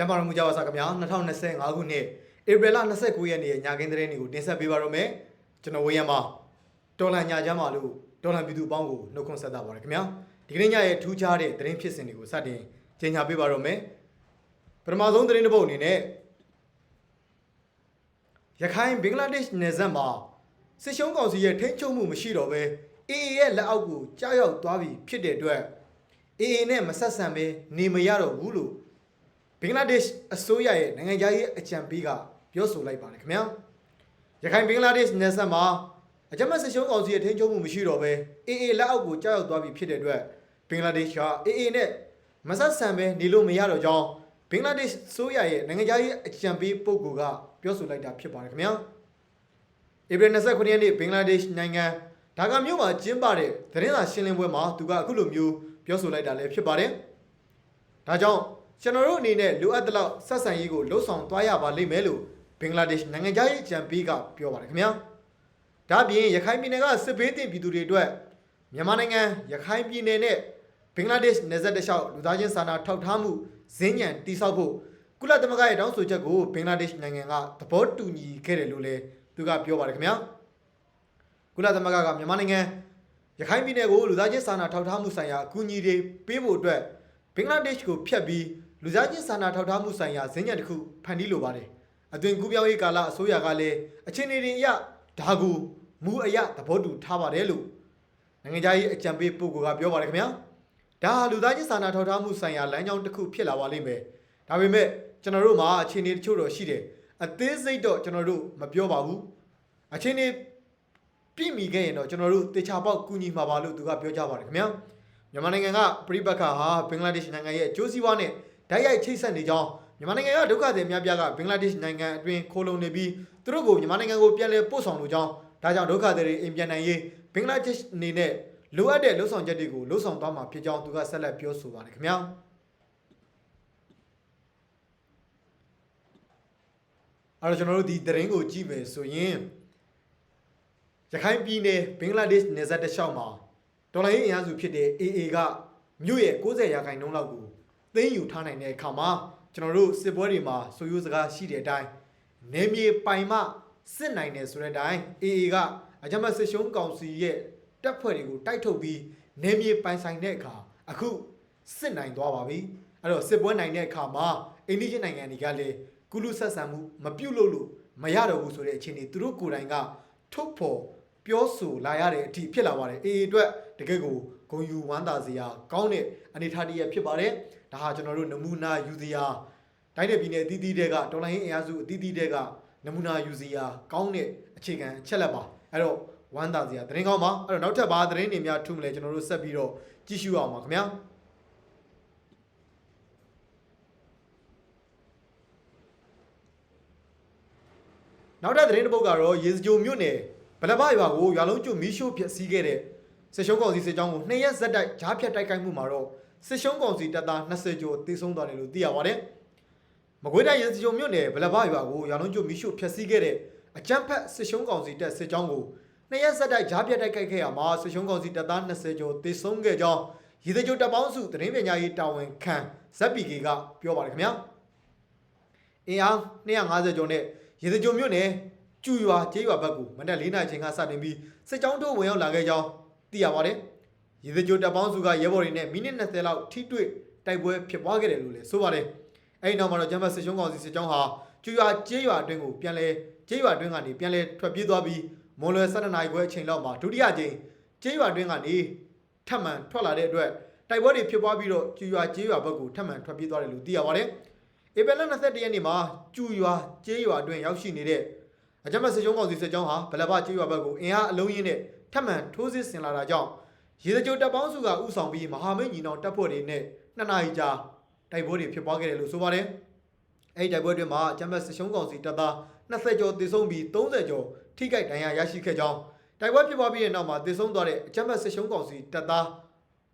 ကျမ်းမာတော်မူကြပါစားခင်ဗျာ2025ခုနှစ်ဧပြီလ29ရက်နေ့ညခင်းသတင်းတွေကိုတင်ဆက်ပေးပါရမယ်ကျွန်တော်ဝေယံပါတော်လန်ညာချမ်းပါလို့တော်လန်ပြည်သူအပေါင်းကိုနှုတ်ခွန်းဆက်တာပါရခင်ဗျာဒီကနေ့ညရဲ့ထူးခြားတဲ့သတင်းဖြစ်စဉ်တွေကိုစတင်ကြေညာပေးပါရမယ်ပထမဆုံးသတင်းတစ်ပုဒ်အနေနဲ့ရခိုင်ဘင်္ဂလားဒေ့ရှ်နယ်စပ်မှာစစ်ရှုံးကောင်စီရဲ့ထိန်းချုပ်မှုမရှိတော့ဘဲ AA ရဲ့လက်အောက်ကိုကြားရောက်သွားပြီဖြစ်တဲ့အတွက် AA နဲ့မဆက်ဆံဘဲနေမရတော့ဘူးလို့ ဘင်္ဂလားဒေ့ရှ်အစိုးရရဲ့နိုင်ငံခြားရေးအကြံပေးကပြောဆိုလိုက်ပါတယ်ခင်ဗျာရခိုင်ဘင်္ဂလားဒေ့ရှ်နယ်စပ်မှာအကြမ်းဖက်စစ်ရှုံးကောင်စီရဲ့ထိန်းချုပ်မှုမရှိတော့ဘဲ AA လက်အောက်ကိုကြောက်ရောက်သွားပြီဖြစ်တဲ့အတွက်ဘင်္ဂလားဒေ့ရှ်က AA နဲ့မဆက်ဆံဘဲနေလို့မရတော့ကြောင်းဘင်္ဂလားဒေ့ရှ်အစိုးရရဲ့နိုင်ငံခြားရေးအကြံပေးပုဂ္ဂိုလ်ကပြောဆိုလိုက်တာဖြစ်ပါတယ်ခင်ဗျာဧပြီ29ရက်နေ့ဘင်္ဂလားဒေ့ရှ်နိုင်ငံဒါကာမြို့မှာကျင်းပတဲ့သတင်းစာရှင်းလင်းပွဲမှာသူကအခုလိုမျိုးပြောဆိုလိုက်တာလည်းဖြစ်ပါတယ်ဒါကြောင့် ကျွန်တော်တို့အနေနဲ့လိုအပ်တဲ့လောက်ဆက်ဆံရေးကိုလှုပ်ဆောင်သွားရပါလိမ့်မယ်လို့ဘင်္ဂလားဒေ့ရှ်နိုင်ငံခြားရေးအကြံပေးကပြောပါတယ်ခင်ဗျာဒါ့အပြင်ရခိုင်ပြည်နယ်ကစစ်ဘေးတင်ပြည်သူတွေအတွက်မြန်မာနိုင်ငံရခိုင်ပြည်နယ်နဲ့ဘင်္ဂလားဒေ့ရှ်နယ်စပ်တစ်လျှောက်လူသားချင်းစာနာထောက်ထားမှုဇင်းညံတိဆောက်ဖို့ကုလသမဂ္ဂရဲ့တောင်းဆိုချက်ကိုဘင်္ဂလားဒေ့ရှ်နိုင်ငံကသဘောတူညီခဲ့တယ်လို့လည်းသူကပြောပါတယ်ခင်ဗျာကုလသမဂ္ဂကမြန်မာနိုင်ငံရခိုင်ပြည်နယ်ကိုလူသားချင်းစာနာထောက်ထားမှုဆိုင်ရာအကူအညီတွေပေးဖို့အတွက်ဘင်္ဂလားဒေ့ရှ်ကိုဖျက်ပြီး လူသားချင်းစာနာထောက်ထားမှုဆိုင်ရာဇင်းညံတစ်ခုဖန်တီးလိုပါတယ်အသွင်ကူးပြောင်းရေးကာလအစိုးရကလည်းအချင်းတွေအရဒါကူမူအရသဘောတူထားပါတယ်လို့နိုင်ငံခြားရေးအကြံပေးပုဂ္ဂိုလ်ကပြောပါတယ်ခင်ဗျာဒါဟာလူသားချင်းစာနာထောက်ထားမှုဆိုင်ရာလမ်းကြောင်းတစ်ခုဖြစ်လာပါလိမ့်မယ်ဒါပေမဲ့ကျွန်တော်တို့မှာအခြေအနေတချို့တော့ရှိတယ်အသေးစိတ်တော့ကျွန်တော်တို့မပြောပါဘူးအခြေအနေပြည့်မီခဲ့ရင်တော့ကျွန်တော်တို့တေချာပေါက်ကူညီမှာပါလို့သူကပြောကြပါတယ်ခင်ဗျာမြန်မာနိုင်ငံကပြိပက္ခဟာဘင်္ဂလားဒေ့ရှ်နိုင်ငံရဲ့အကျိုးစီးပွားနဲ့ ဓာတ်ရိုက်ချိတ်ဆက်နေကြောင်းမြန်မာနိုင်ငံကဒုက္ခသည်များပြားကဘင်္ဂလားဒေ့ရှ်နိုင်ငံအတွင်းခိုးလုံနေပြီးသူတို့ကိုမြန်မာနိုင်ငံကိုပြန်လည်ပို့ဆောင်လိုကြောင်းဒါကြောင့်ဒုက္ခသည်တွေအိမ်ပြန်နိုင်ရေးဘင်္ဂလားဒေ့ရှ်အနေနဲ့လိုအပ်တဲ့လှုပ်ဆောင်ချက်တွေကိုလှုပ်ဆောင်သွားမှာဖြစ်ကြောင်းသူကဆက်လက်ပြောဆိုပါတယ်ခင်ဗျာအဲ့တော့ကျွန်တော်တို့ဒီသတင်းကိုကြည့်မယ်ဆိုရင်ရခိုင်ပြည်နယ်ဘင်္ဂလားဒေ့ရှ်နယ်စပ်တစ်လျှောက်မှာဒေါ်လာရေးအင်အားစုဖြစ်တဲ့ AA ကမြို့ရဲ့60ရာခိုင်နှုန်းလောက်ကို သိမ်းယူထားနိုင်တဲ့အခါမှာကျွန်တော်တို့စစ်ပွဲတွေမှာဆိုရိုးစကားရှိတဲ့အတိုင်းနေမြေပိုင်မှစစ်နိုင်တယ်ဆိုတဲ့အတိုင်း AA ကအကြမ်းဖက်စစ်ရှုံးကောင်စီရဲ့တပ်ဖွဲ့တွေကိုတိုက်ထုတ်ပြီးနေမြေပိုင်ဆိုင်တဲ့အခါအခုစစ်နိုင်သွားပါပြီအဲ့တော့စစ်ပွဲနိုင်တဲ့အခါမှာအိန္ဒိယနိုင်ငံတွေကလည်းကုလူဆက်ဆံမှုမပြုတ်လို့လို့မရတော့ဘူးဆိုတဲ့အခြေအနေသူတို့ကိုယ်တိုင်ကထုတ်ဖော်ပြောဆိုလာရတဲ့အထိဖြစ်လာပါတယ် AA အတွက်တကယ့်ကိုဂုံယူဝမ်းသာစရာကောင်းတဲ့အနေအထားတစ်ရပ်ဖြစ်ပါတယ် ဒါဟာကျွန်တော်တို့နမူနာယူစရာတိုင်းတဲ့ပြည်နယ်အသီးသီးတွေကတော်လိုင်းအင်အားစုအသီးသီးတွေကနမူနာယူစရာကောင်းတဲ့အခြေခံအချက်လက်ပါအဲ့တော့ဝမ်းသာစရာသတင်းကောင်းပါအဲ့တော့နောက်ထပ်ဘာသတင်းတွေများထူးမလဲကျွန်တော်တို့ဆက်ပြီးတော့ကြည့်ရှုအောင်ပါခင်ဗျာနောက်ထပ်သတင်းတစ်ပုဒ်ကတော့ရေစကြိုမြို့နယ်ဗလဘရွာကိုရွာလုံးကျွမီးရှို့ဖျက်ဆီးခဲ့တဲ့စစ်ရှုံးကောင်စီစစ်ကြောင်းကိုနှစ်ရက်ဇက်တိုက်ဂျားဖြတ်တိုက်ခိုက်မှုမှာတော့ စစ်ရှုံးကောင်စီတပ်သား20ကျော်တေဆုံးသွားတယ်လို့သိရပါတယ်။မကွေးတိုင်းရေစကြိုမြို့နယ်ဗလဘရွာကိုရွာလုံးကျွမီးရှို့ဖျက်ဆီးခဲ့တဲ့အကြမ်းဖက်စစ်ရှုံးကောင်စီတပ်စစ်ကြောင်းကိုနှစ်ရက်ဇက်တိုက်ဂျားဖြတ်တိုက်ခိုက်ခဲ့ရမှာစစ်ရှုံးကောင်စီတပ်သား20ကျော်တေဆုံးခဲ့ကြောင်းရေစကြိုတပ်ပေါင်းစုသတင်းပညာရေးတာဝန်ခံဇက်ပီကေကပြောပါတယ်ခင်ဗျာ။အင်အား250ကျော်နဲ့ရေစကြိုမြို့နယ်ကျူရွာကျေးရွာဘက်ကိုမနက်၄နာရီချိန်ကစတင်ပြီးစစ်ကြောင်းတို့ဝင်ရောက်လာခဲ့ကြောင်းသိရပါတယ်။ ရေစကြိုတပ်ပေါင်းစုကရဲဘော်တွေနဲ့မိနစ်20လောက်ထိတွေ့တိုက်ပွဲဖြစ်ပွားခဲ့တယ်လို့လည်းဆိုပါတယ်။အဲဒီနောက်မှာတော့ဂျမ်ဘတ်စစ်ရှုံးကောင်စီစစ်ကြောင်းဟာကျူရွာကျေးရွာအတွင်းကိုပြန်လဲကျေးရွာအတွင်းကနေပြန်လဲထွက်ပြေးသွားပြီးမွန်လွယ်12နာရီခွဲအချိန်လောက်မှာဒုတိယကြိမ်ကျေးရွာအတွင်းကနေထပ်မံထွက်လာတဲ့အတွက်တိုက်ပွဲတွေဖြစ်ပွားပြီးတော့ကျူရွာကျေးရွာဘက်ကိုထပ်မံထွက်ပြေးသွားတယ်လို့သိရပါတယ်။ဧပြီလ21ရက်နေ့မှာကျူရွာကျေးရွာအတွင်းရောက်ရှိနေတဲ့အကြမ်းဖက်စစ်ကြောင်းကောင်စီစစ်ကြောင်းဟာဗလဘကျေးရွာဘက်ကိုအင်အားအလုံးရင်းနဲ့ထပ်မံထိုးစစ်ဆင်လာတာကြောင့် ရေစကြိုတပ်ပေါင်းစုကဥဆောင်ပြီးမဟာမိတ်ညီနောင်တပ်ဖွဲ့တွေနဲ့နှစ်နာရီကြာတိုက်ပွဲတွေဖြစ်ပွားခဲ့တယ်လို့ဆိုပါတယ်။အဲဒီတိုက်ပွဲတွေမှာအကြမ်းဖက်စစ်ရှုံးကောင်စီတပ်သား20ကျော်တေဆုံးပြီး30ကျော်ထိခိုက်ဒဏ်ရာရရှိခဲ့ကြောင်းတိုက်ပွဲဖြစ်ပွားပြီးတဲ့နောက်မှာတေဆုံးသွားတဲ့အကြမ်းဖက်စစ်ရှုံးကောင်စီတပ်သား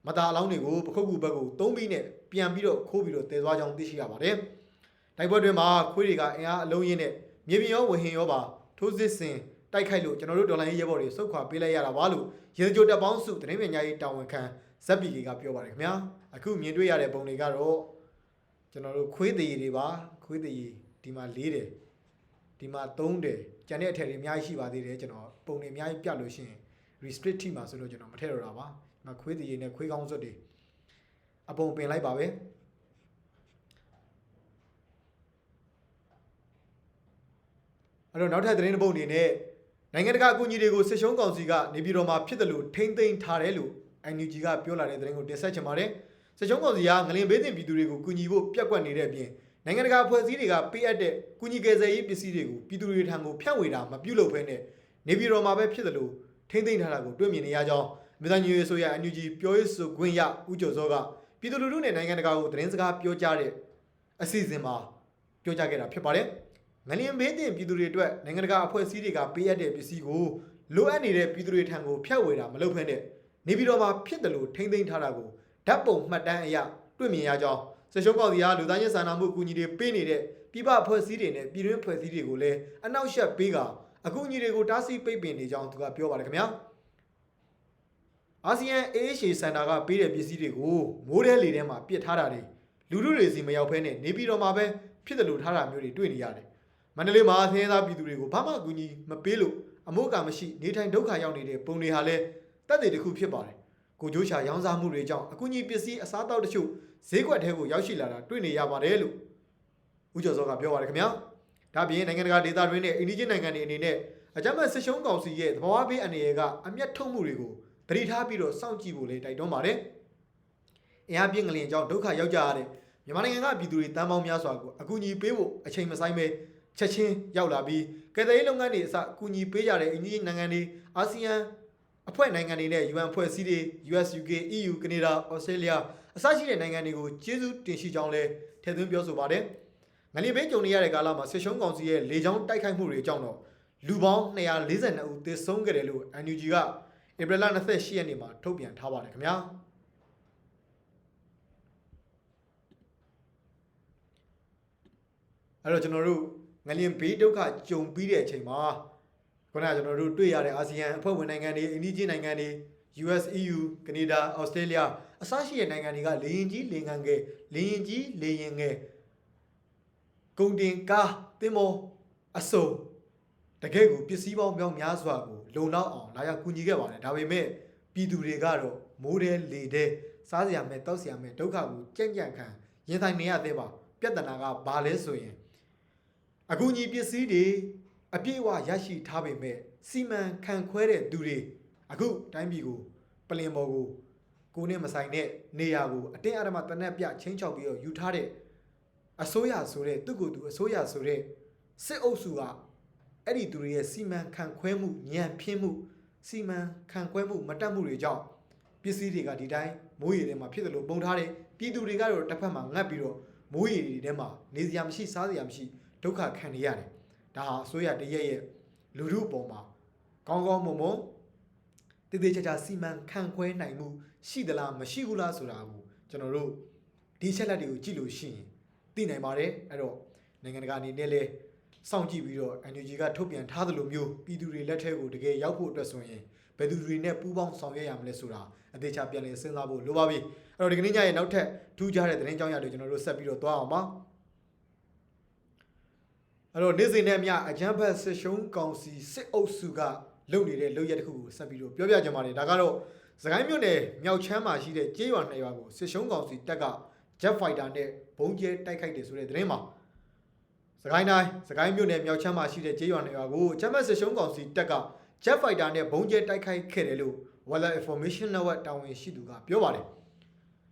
မတာအလောင်းတွေကိုပခုတ်ကူဘက်ကိုသုံးပြီးနဲ့ပြန်ပြီးတော့ခိုးပြီးတော့တည်သွားကြောင်းသိရှိရပါတယ်။တိုက်ပွဲတွေမှာခွေးတွေကအင်အားအလုံးရင်းနဲ့မြေပြင်ရောဝဟင်ရောပါထိုးစစ်ဆင် တိုက်ခိုက်လို့ကျွန်တော်တို့ဒေါ်လာရေးရဲဘော်တွေစုခွာပေးလိုက်ရတာပါလို့ရေစကြိုတပ်ပေါင်းစုသတင်းပညာရေးတာဝန်ခံဇက်ပီကေကပြောပါတယ်ခင်ဗျာအခုမြင်တွေ့ရတဲ့ပုံတွေကတော့ကျွန်တော်တို့ခွေးသေးတွေပါခွေးသေးဒီမှာ၄တယ်ဒီမှာ3တယ်ကျန်တဲ့အထက်တွေအများကြီးရှိပါသေးတယ်ကျွန်တော်ပုံတွေအများကြီးပြလို့ရှိရင် restrict ထိမှာဆိုလို့ကျွန်တော်မထည့်တော့တာပါဒီမှာခွေးသေးနဲ့ခွေးကောင်းစွတ်တွေအပုံပင်လိုက်ပါပဲအဲ့တော့နောက်ထပ်သတင်းတစ်ပုဒ်အနေနဲ့ နိုင်ငံတကာအကူအညီတွေကိုစစ်ရှုံးကောင်စီကနေပြည်တော်မှာဖြစ်တယ်လို့ထိမ့်သိမ်းထားတယ်လို့ NUG ကပြောလာတဲ့သတင်းကိုတင်ဆက်ချင်ပါတယ်စစ်ရှုံးကောင်စီကငလင်ဘေးတင်ပြည်သူတွေကိုကူညီဖို့ပြက်ကွက်နေတဲ့အပြင်နိုင်ငံတကာအဖွဲ့အစည်းတွေကပေးအပ်တဲ့ကူညီကယ်ဆယ်ရေးပစ္စည်းတွေကိုပြည်သူတွေထံကိုဖြန့်ဝေတာမပြုလုပ်ဘဲနဲ့နေပြည်တော်မှာပဲဖြစ်တယ်လို့ထိမ့်သိမ်းထားတာကိုတွေ့မြင်နေရကြောင်းမြေသားညွေဆိုရ NUG ပြောရေးဆိုခွင့်ရဦးကျော်စောကပြည်သူလူထုနဲ့နိုင်ငံတကာကိုသတင်းစကားပြောကြားတဲ့အစီအစဉ်မှာပြောကြားခဲ့တာဖြစ်ပါတယ် ငလင်ဘေးတင်ပြည်သူတွေအတွက်နိုင်ငံတကာအဖွဲ့အစည်းတွေကပေးအပ်တဲ့ပစ္စည်းကိုလိုအပ်နေတဲ့ပြည်သူတွေထံကိုဖြန့်ဝေတာမလုပ်ဘဲနဲ့နေပြည်တော်မှာဖြစ်တယ်လို့ထိမ့်သိမ်းထားတာကိုဓာတ်ပုံမှတ်တမ်းအရတွေ့မြင်ရကြောင်းစရှုံးကောက်စီဟာလူသားချင်းစာနာမှုအကူအညီတွေပေးနေတဲ့ပြည်ပအဖွဲ့အစည်းတွေနဲ့ပြည်တွင်းအဖွဲ့အစည်းတွေကိုလည်းအနောက်ရှက်ပေးကအကူအညီတွေကိုတားဆီးပိတ်ပင်နေကြောင်းသူကပြောပါတယ်ခင်ဗျာအာဆီယံ AHA စင်တာကပေးတဲ့ပစ္စည်းတွေကိုမိုးတဲလေထဲမှာပစ်ထားတာတွေလူလူတွေစီမရောက်ဖဲနဲ့နေပြည်တော်မှာပဲဖြစ်တယ်လို့ထားတာမျိုးတွေတွေ့နေရတယ် မန္တလေးမှာဆင်းရဲသားပြည်သူတွေကိုဘာမှအကူအညီမပေးလို့အမိုးကမရှိနေထိုင်ဒုက္ခရောက်နေတဲ့ပုံတွေဟာလည်းတက်တဲ့တစ်ခုဖြစ်ပါတယ်ကိုကျိုးချာရောင်းစားမှုတွေကြောင့်အကူအညီပစ္စည်းအစားအသောက်တချို့ဈေးကွက်ထဲကိုရောက်ရှိလာတာတွေ့နေရပါတယ်လို့ဦးကျော်စောကပြောပါတယ်ခင်ဗျာဒါပြင်နိုင်ငံတကာဒေသတွင်းနဲ့အိန္ဒိယနိုင်ငံတွေအနေနဲ့အကြမ်းဖက်ဆစ်ရှုံးကောင်စီရဲ့သဘာဝဘေးအနေရကအမျက်ထုတ်မှုတွေကိုတတိထားပြီးတော့စောင့်ကြည့်ဖို့လည်းတိုက်တွန်းပါတယ်အင်အားပြင်းကလေးကြောင့်ဒုက္ခရောက်ကြရတဲ့မြန်မာနိုင်ငံကပြည်သူတွေတန်ပေါင်းများစွာကိုအကူအညီပေးဖို့အချိန်မဆိုင်ပဲ ချက်ချင်းရောက်လာပြီးကယ်ဆယ်ရေးလုပ်ငန်းတွေအစအကူအညီပေးကြတဲ့အိန္ဒိယနိုင်ငံတွေအာဆီယံအဖွဲ့နိုင်ငံတွေနဲ့ UN ဖွဲ့စည်းတွေ US UK EU ကနေဒါ Australia အစရှိတဲ့နိုင်ငံတွေကိုကျေးဇူးတင်ရှိကြောင်းလည်းထည့်သွင်းပြောဆိုပါတယ်။ငလျင်ဘေးကြုံနေရတဲ့ကာလမှာဆစ်ရှုံးကောင်စီရဲ့လေကြောင်းတိုက်ခိုက်မှုတွေကြောင့်တော့လူပေါင်း242ဦးသေဆုံးခဲ့တယ်လို့ NUG ကဧပြီလ28ရက်နေ့မှာထုတ်ပြန်ထားပါတယ်ခင်ဗျာ။အဲ့တော့ကျွန်တော်တို့ ငလျင်ဘေးဒုက္ခကြုံပြီးတဲ့အချိန်မှာခုနကကျွန်တော်တို့တွေ့ရတဲ့အာဆီယံအဖွဲ့ဝင်နိုင်ငံတွေအိန္ဒိယနိုင်ငံတွေ US EU ကနေဒါ Australia အစရှိတဲ့နိုင်ငံတွေကလေရင်ကြီးလေငန်ငယ်လေရင်ကြီးလေရင်ငယ်ကုန်တင်ကားတင်မောအစုံတကယ့်ကိုပစ္စည်းပေါင်းမြောက်များစွာကိုလုံလောက်အောင်လာရောက်ကူညီခဲ့ပါတယ်ဒါပေမဲ့ပြည်သူတွေကတော့မိုးတဲ့လေတဲ့စားစရာမဲ့တောက်စရာမဲ့ဒုက္ခကိုကြံ့ကြံ့ခံရင်ဆိုင်နေရသေးပါပြဿနာကဘာလဲဆိုရင် အကူအညီပစ္စည်းတွေအပြည့်အဝရရှိထားပေမဲ့စီမံခန့်ခွဲတဲ့သူတွေအခုတိုင်းပြည်ကိုပလင်ပေါ်ကိုကိုနဲ့မဆိုင်တဲ့နေရာကိုအတင်းအဓမ္မတနက်ပြချင်းချောက်ပြီးတော့ယူထားတဲ့အစိုးရဆိုတဲ့သူ့ကိုယ်သူအစိုးရဆိုတဲ့စစ်အုပ်စုကအဲ့ဒီသူတွေရဲ့စီမံခန့်ခွဲမှုညံပြင်းမှုစီမံခန့်ခွဲမှုမတက်မှုတွေကြောင့်ပစ္စည်းတွေကဒီတိုင်းမိုးရေထဲမှာဖြစ်တယ်လို့ပုံထားတယ်ပြည်သူတွေကတော့တစ်ဖက်မှာငတ်ပြီးတော့မိုးရေတွေထဲမှာနေစရာမရှိစားစရာမရှိ ဒုက္ခခံနေရတယ်ဒါဟာအစိုးရတရက်ရဲ့လူထုအပေါ်မှာကောင်းကောင်းမွန်မွန်တည်တည်ချာချာစီမံခန့်ခွဲနိုင်မှုရှိသလားမရှိဘူးလားဆိုတာကိုကျွန်တော်တို့ဒီချက်လက်တွေကိုကြည့်လို့ရှိရင်သိနိုင်ပါတယ်အဲ့တော့နိုင်ငံတကာအနေနဲ့လည်းစောင့်ကြည့်ပြီးတော့ NUG ကထုတ်ပြန်ထားသလိုမျိုးပြည်သူတွေလက်ထဲကိုတကယ်ရောက်ဖို့အတွက်ဆိုရင်ဘယ်သူတွေနဲ့ပူးပေါင်းဆောင်ရွက်ရမလဲဆိုတာအသေးချာပြန်လည်စဉ်းစားဖို့လိုပါပြီအဲ့တော့ဒီကနေ့ညရဲ့နောက်ထပ်ထူးခြားတဲ့သတင်းကြောင်းရတွေကျွန်တော်တို့ဆက်ပြီးတော့သွားအောင်ပါ အဲ့တော့နေ့စဉ်နဲ့အမျှအကြမ်းဖက်စစ်ရှုံးကောင်စီစစ်အုပ်စုကလုပ်နေတဲ့လုပ်ရက်တစ်ခုကိုဆက်ပြီးတော့ပြောပြကြပါမယ်ဒါကတော့စကိုင်းမြို့နယ်မြောက်ချမ်းမှာရှိတဲ့ကျေးရွာနှစ်ရွာကိုစစ်ရှုံးကောင်စီတပ်က Jet Fighter နဲ့ဘုံကျဲတိုက်ခိုက်တယ်ဆိုတဲ့သတင်းမှာစကိုင်းတိုင်းစကိုင်းမြို့နယ်မြောက်ချမ်းမှာရှိတဲ့ကျေးရွာနှစ်ရွာကိုချမ်းမစစ်ရှုံးကောင်စီတပ်က Jet Fighter နဲ့ဘုံကျဲတိုက်ခိုက်ခဲ့တယ်လို့ Weather Information Network တာဝန်ရှိသူကပြောပါတယ်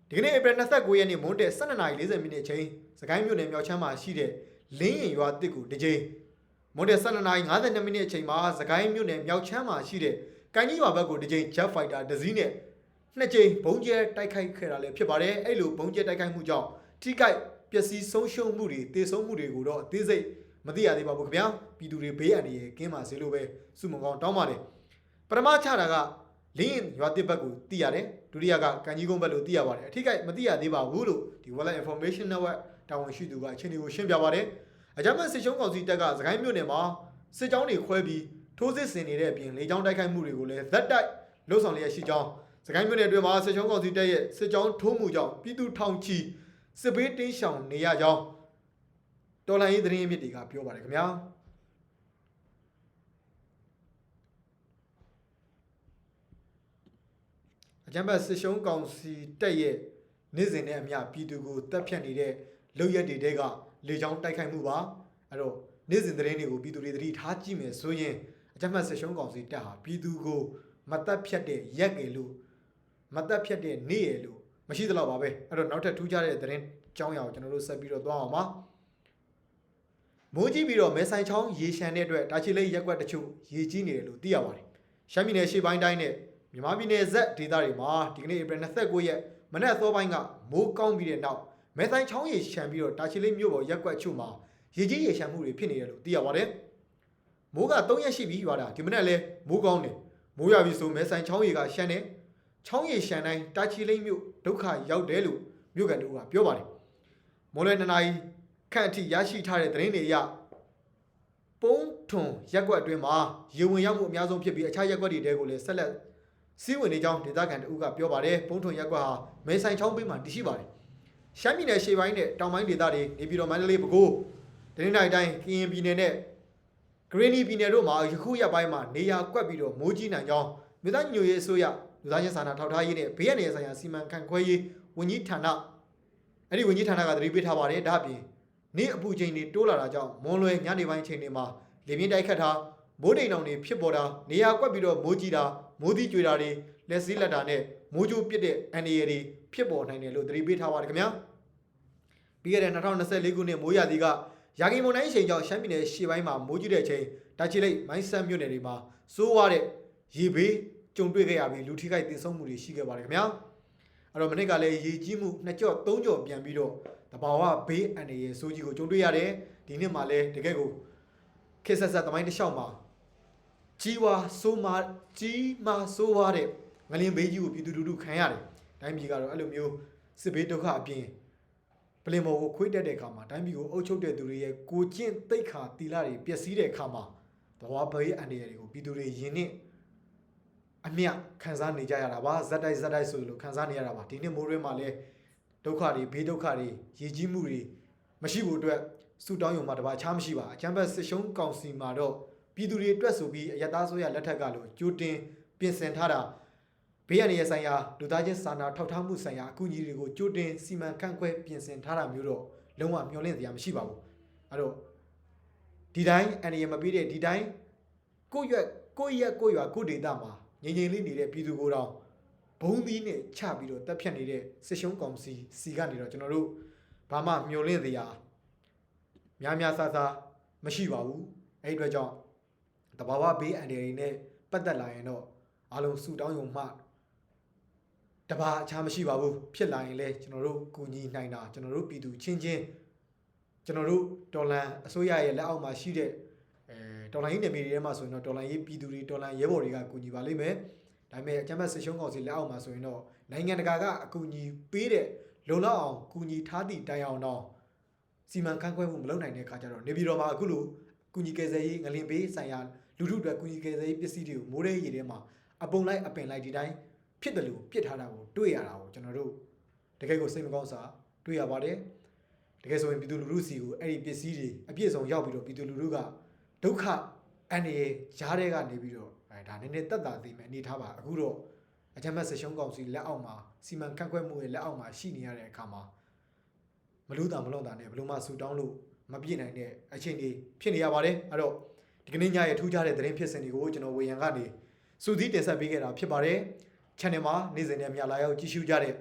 ဒီကနေ့ဧပြီ29ရက်နေ့မွန်းတဲ့12:40မိနစ်အချိန်စကိုင်းမြို့နယ်မြောက်ချမ်းမှာရှိတဲ့ လင်းရင်ရွာတစ်ကိုတစ်ကြိမ်မွန်းတဲ့12:52မိနစ်အချိန်မှာစကိုင်းမြို့နယ်မြောက်ချမ်းမှာရှိတဲ့ကိုင်းကြီးရွာဘက်ကိုတစ်ကြိမ် Jet Fighter တစ်စီးနဲ့နှစ်ကြိမ်ဘုံကျဲတိုက်ခိုက်ခဲ့တာလည်းဖြစ်ပါတယ်အဲ့လိုဘုံကျဲတိုက်ခိုက်မှုကြောင့်ထိခိုက်ပျက်စီးဆုံးရှုံးမှုတွေတေဆုံးမှုတွေကိုတော့အသေးစိတ်မသိရသေးပါဘူးခင်ဗျာပြည်သူတွေဘေးအန္တရာယ်ကင်းပါစေလို့ပဲစုမုံကောင်းတောင်းပါတယ်ပထမချတာကလင်းရွာတစ်ဘက်ကိုသိရတယ် ဒုတိယကကန်ကြီးကုန်းဘက်လို့သိရပါတယ်အထိခိုက်မသိရသေးပါဘူးလို့ဒီ Weather Information Network တာဝန်ရှိသူကအချင်းတွေကိုရှင်းပြပါတယ်အကြမ်းဖက်စစ်ရှုံးကောင်စီတပ်ကစကိုင်းမြို့နယ်မှာစစ်ကြောင်းတွေခွဲပြီးထိုးစစ်ဆင်နေတဲ့အပြင်လေကြောင်းတိုက်ခိုက်မှုတွေကိုလည်းဇက်တိုက်လှုပ်ဆောင်လျက်ရှိကြောင်းစကိုင်းမြို့နယ်အတွင်းမှာစစ်ကြောင်းကောင်စီတပ်ရဲ့စစ်ကြောင်းထိုးမှုကြောင့်ပြည်သူထောင်ချီစစ်ဘေးတင်းရှောင်နေရကြောင်းတော်လိုင်းရေးသတင်းအမြစ်တွေကပြောပါတယ်ခင်ဗျာ အကြံဖတ်စစ်ရှုံးကောင်စီတက်ရဲ့နေ့စဉ်နဲ့အမျှပြည်သူကိုတပ်ဖြတ်နေတဲ့လုပ်ရက်တွေတဲကလေကြောင်းတိုက်ခိုက်မှုပါအဲ့တော့နေ့စဉ်သတင်းတွေကိုပြည်သူတွေသတိထားကြည့်မယ်ဆိုရင်အကြံဖတ်စစ်ရှုံးကောင်စီတက်ဟာပြည်သူကိုမတပ်ဖြတ်တဲ့ရက်ကေလို့မတပ်ဖြတ်တဲ့နေ့ရယ်လို့မရှိသလောက်ပါပဲအဲ့တော့နောက်ထပ်ထူးခြားတဲ့သတင်းကြောင်းအရာကိုကျွန်တော်တို့ဆက်ပြီးတော့သွားအောင်ပါမိုးကြီးပြီးတော့မဲဆိုင်ချောင်းရေရှမ်းတဲ့အတွက်တာချီလိတ်ရက်ကွက်တချို့ရေကြီးနေတယ်လို့သိရပါတယ်ရှမ်းပြည်နယ်ရှေ့ပိုင်းတိုင်းနဲ့ မြန်မာပြည်နယ်ဇက်ဒေသတွေမှာဒီကနေ့ဧပြီ29ရက်မနက်အစောပိုင်းကမိုးကောင်းပြီးတဲ့နောက်မဲဆိုင်ချောင်းရေရှမ်းပြီးတော့တာချီလိတ်မြို့ပေါ်ရက်ကွက်အချို့မှာရေကြီးရေရှမ်းမှုတွေဖြစ်နေတယ်လို့သိရပါတယ်မိုးက3ရက်ရှိပြီရွာတာဒီမနက်လဲမိုးကောင်းတယ်မိုးရပြီဆိုမဲဆိုင်ချောင်းရေကရှမ်းတယ်ချောင်းရေရှမ်းတိုင်းတာချီလိတ်မြို့ဒုက္ခရောက်တယ်လို့မြို့ကန်တို့ကပြောပါတယ်မော်လဲနှစ်နာရီခန့်အထိရရှိထားတဲ့သတင်းတွေအရပုံးထွန်ရက်ကွက်အတွင်းမှာရေဝင်ရောက်မှုအများဆုံးဖြစ်ပြီးအခြားရက်ကွက်တွေတဲကိုလည်းဆက်လက် စီးဝင်နေကြောင်းဒေသခံတို့ကပြောပါတယ်ပုံးထွန်ရက်ကွက်ဟာမဲဆိုင်ချောင်းပေးမှာတည်ရှိပါတယ်ရှမ်းပြည်နယ်ရှေ့ပိုင်းနဲ့တောင်ပိုင်းဒေသတွေနေပြည်တော်မန္တလေးပဲခူးဒင်းနိုင်တိုင်းကရင်ပြည်နယ်နဲ့ဂရင်းနီပြည်နယ်တို့မှာယခုရက်ပိုင်းမှာနေရာကွက်ပြီးတော့မိုးကြီးနိုင်ကြောင်းမြေသားညိုရေးအစိုးရလူသားချင်းစာနာထောက်ထားရေးနဲ့ဘေးရန်နယ်ဆိုင်ရာစီမံခန့်ခွဲရေးဝန်ကြီးဌာနအဲ့ဒီဝန်ကြီးဌာနကသတိပေးထားပါတယ်ဒါ့အပြင်နေ့အပူချိန်တွေတိုးလာတာကြောင့်မွန်လွယ်ညနေပိုင်းချိန်တွေမှာလေပြင်းတိုက်ခတ်တာမိုးတိမ်တောင်တွေဖြစ်ပေါ်တာနေရာကွက်ပြီးတော့မိုးကြီးတာ မိုးသီးကြွေတာတွေလက်စည်းလက်တာနဲ့မိုးကြိုးပစ်တဲ့အန်ဒီရတွေဖြစ်ပေါ်နိုင်တယ်လို့သတိပေးထားပါတယ်ခင်ဗျာပြီးခဲ့တဲ့2024ခုနှစ်မိုးရာသီကရာဂိမုန်တိုင်းချိန်ကြောင့်ရှမ်းပြည်နယ်ရှေ့ပိုင်းမှာမိုးကြီးတဲ့အချိန်တာချီလိတ်မိုင်းဆန်းမြို့နယ်တွေမှာစိုးဝါတဲ့ရေဘေးကြုံတွေ့ခဲ့ရပြီးလူထိခိုက်တင်ဆုံးမှုတွေရှိခဲ့ပါတယ်ခင်ဗျာအဲ့တော့မနေ့ကလည်းရေကြီးမှုနှစ်ကြော့သုံးကြော့ပြန်ပြီးတော့တဘာဝဘေးအန္တရာယ်ဆိုးကြီးကိုကြုံတွေ့ရတယ်ဒီနှစ်မှာလည်းတကယ်ကိုခေတ်ဆက်ဆက်သမိုင်းတစ်လျှောက်မှာ ကြီးဝါဆိုးမာကြီးမာဆိုးဝါတဲ့ငလင်ဘေးကြီးကိုပြည်သူလူထုခံရတယ်တိုင်းပြည်ကတော့အဲ့လိုမျိုးစစ်ဘေးဒုက္ခအပြင်ပလင်မော်ကိုခွေးတက်တဲ့အခါမှာတိုင်းပြည်ကိုအုပ်ချုပ်တဲ့သူတွေရဲ့ကိုကျင့်သိက္ခာတီလာတွေပျက်စီးတဲ့အခါမှာတဘာဝဘေးအန္တရာယ်တွေကိုပြည်သူတွေယဉ်နဲ့အမျှခံစားနေကြရတာပါဇက်တိုက်ဇက်တိုက်ဆိုလို့ခံစားနေရတာပါဒီနှစ်မိုးရွေးမှာလည်းဒုက္ခတွေဘေးဒုက္ခတွေရည်ကြီးမှုတွေမရှိဖို့အတွက်ဆူတောင်းရုံမှာတပါအခြားမရှိပါအချမ်းဘတ်စစ်ရှုံးကောင်စီမှာတော့ ပြည်သူတွေအတွက်ဆိုပြီးအယက်သားဆိုရလက်ထက်ကလို့ကြိုတင်ပြင်ဆင်ထားတာဘေးရန်ရဲ့ဆိုင်ရာလူသားချင်းစာနာထောက်ထားမှုဆိုင်ရာအကူအညီတွေကိုကြိုတင်စီမံခန့်ခွဲပြင်ဆင်ထားတာမျိုးတော့လုံးဝမျှော်လင့်စရာမရှိပါဘူးအဲ့တော့ဒီတိုင်းအန်ရမပေးတဲ့ဒီတိုင်းကိုယ့်ရွက်ကိုယ့်ရက်ကိုယ့်ရွာကိုယ့်ဒေသမှာငြိမ်ငြိမ်လေးနေတဲ့ပြည်သူကိုယ်တော်ဘုံသီးနဲ့ချပြီးတော့တက်ဖြတ်နေတဲ့စစ်ရှုံးကောင်စီစီကနေတော့ကျွန်တော်တို့ဘာမှမျှော်လင့်စရာများများဆဆမရှိပါဘူးအဲ့ဒီအတွက်ကြောင့် တဘာဝဘေးအန္တရာယ်နဲ့ပတ်သက်လာရင်တော့အလုံးစုတောင်းယုံမှတဘာအခြားမရှိပါဘူးဖြစ်လာရင်လည်းကျွန်တော်တို့ကူညီနိုင်တာကျွန်တော်တို့ပြည်သူချင်းချင်းကျွန်တော်တို့ဒေါ်လန်အစိုးရရဲ့လက်အောက်မှာရှိတဲ့အဲဒေါ်လာရေးနယ်မြေတွေထဲမှာဆိုရင်တော့ဒေါ်လာရေးပြည်သူတွေဒေါ်လာရဲဘော်တွေကကူညီပါလိမ့်မယ်။ဒါပေမဲ့အကြမ်းဖက်စစ်ရှုံးကောင်စီလက်အောက်မှာဆိုရင်တော့နိုင်ငံတကာကအကူအညီပေးတဲ့လုံလောက်အောင်ကူညီထားသည့်တိုင်အောင်တော့စီမံခန့်ခွဲမှုမလုပ်နိုင်တဲ့အခါကျတော့နေပြည်တော်မှာအခုလိုကူညီကယ်ဆယ်ရေးငလင်ပေးဆိုင်ရာ လူထုအတွက်ကူညီကယ်ဆယ်ရေးပစ္စည်းတွေကိုမိုးရဲရေထဲမှာအပုံလိုက်အပင်လိုက်ဒီတိုင်းဖြစ်တယ်လို့ပြစ်ထားတာကိုတွေ့ရတာကိုကျွန်တော်တို့တကယ်ကိုစိတ်မကောင်းစွာတွေ့ရပါတယ်။တကယ်ဆိုရင်ပြည်သူလူထုစီကိုအဲ့ဒီပစ္စည်းတွေအပြည့်စုံရောက်ပြီးတော့ပြည်သူလူထုကဒုက္ခအန္တရာယ်ကြားတဲ့ကနေပြီးတော့အဲဒါနည်းနည်းတက်တာသိမယ်အနေထားပါအခုတော့အကြမ်းဖက်ဆရှုံးကောင်စီလက်အောက်မှာစီမံခန့်ခွဲမှုရဲ့လက်အောက်မှာရှိနေရတဲ့အခါမှာမလူတာမလွန်တာနဲ့ဘယ်လိုမှဆူတောင်းလို့မပြည့်နိုင်တဲ့အခြေအနေဖြစ်နေရပါတယ်အဲ့တော့ ဒီကနေ့ညရဲ့ထူးခြားတဲ့သတင်းဖြစ်စဉ်တွေကိုကျွန်တော်ဝေယံကနေစူးစီးတင်ဆက်ပေးခဲ့တာဖြစ်ပါတယ် channel မှာနေ့စဉ်နဲ့မြလာရောက်ကြည့်ရှုကြတဲ့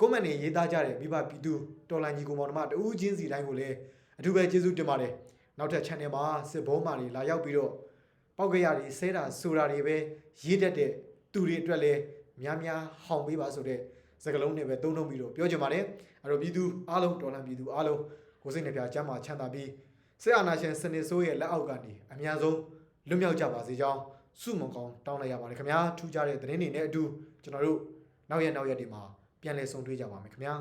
comment တွေရေးသားကြတဲ့မိဘပြည်သူတော်လိုင်းကြီးကိုမောင်နှမတဦးချင်းစီတိုင်းကိုလည်းအထူးပဲကျေးဇူးတင်ပါတယ်နောက်ထပ် channel မှာစစ်ဘုံမာတွေလာရောက်ပြီးတော့ပောက်ကရတွေဆဲတာဆိုတာတွေပဲရေးတတ်တဲ့သူတွေအတွက်လည်းများများဟောင်ပေးပါဆိုတဲ့စကားလုံးနဲ့ပဲသုံးနှုံပြီးတော့ပြောချင်ပါတယ်အဲ့တော့ပြည်သူအားလုံးတော်လန်ပြည်သူအားလုံးကိုစိတ်နှပြချမ်းသာချမ်းသာပြီး စစ်အာဏာရှင်စနစ်ဆိုးရဲ့လက်အောက်ကနေအများဆုံးလွတ်မြောက်ကြပါစေကြောင်းစုမုံကောင်းတောင်းလိုက်ရပါတယ်ခင်ဗျာထူးခြားတဲ့သတင်းတွေနဲ့အတူကျွန်တော်တို့နောက်ရက်နောက်ရက်တွေမှာပြန်လည်ဆုံတွေ့ကြပါမယ်ခင်ဗျာ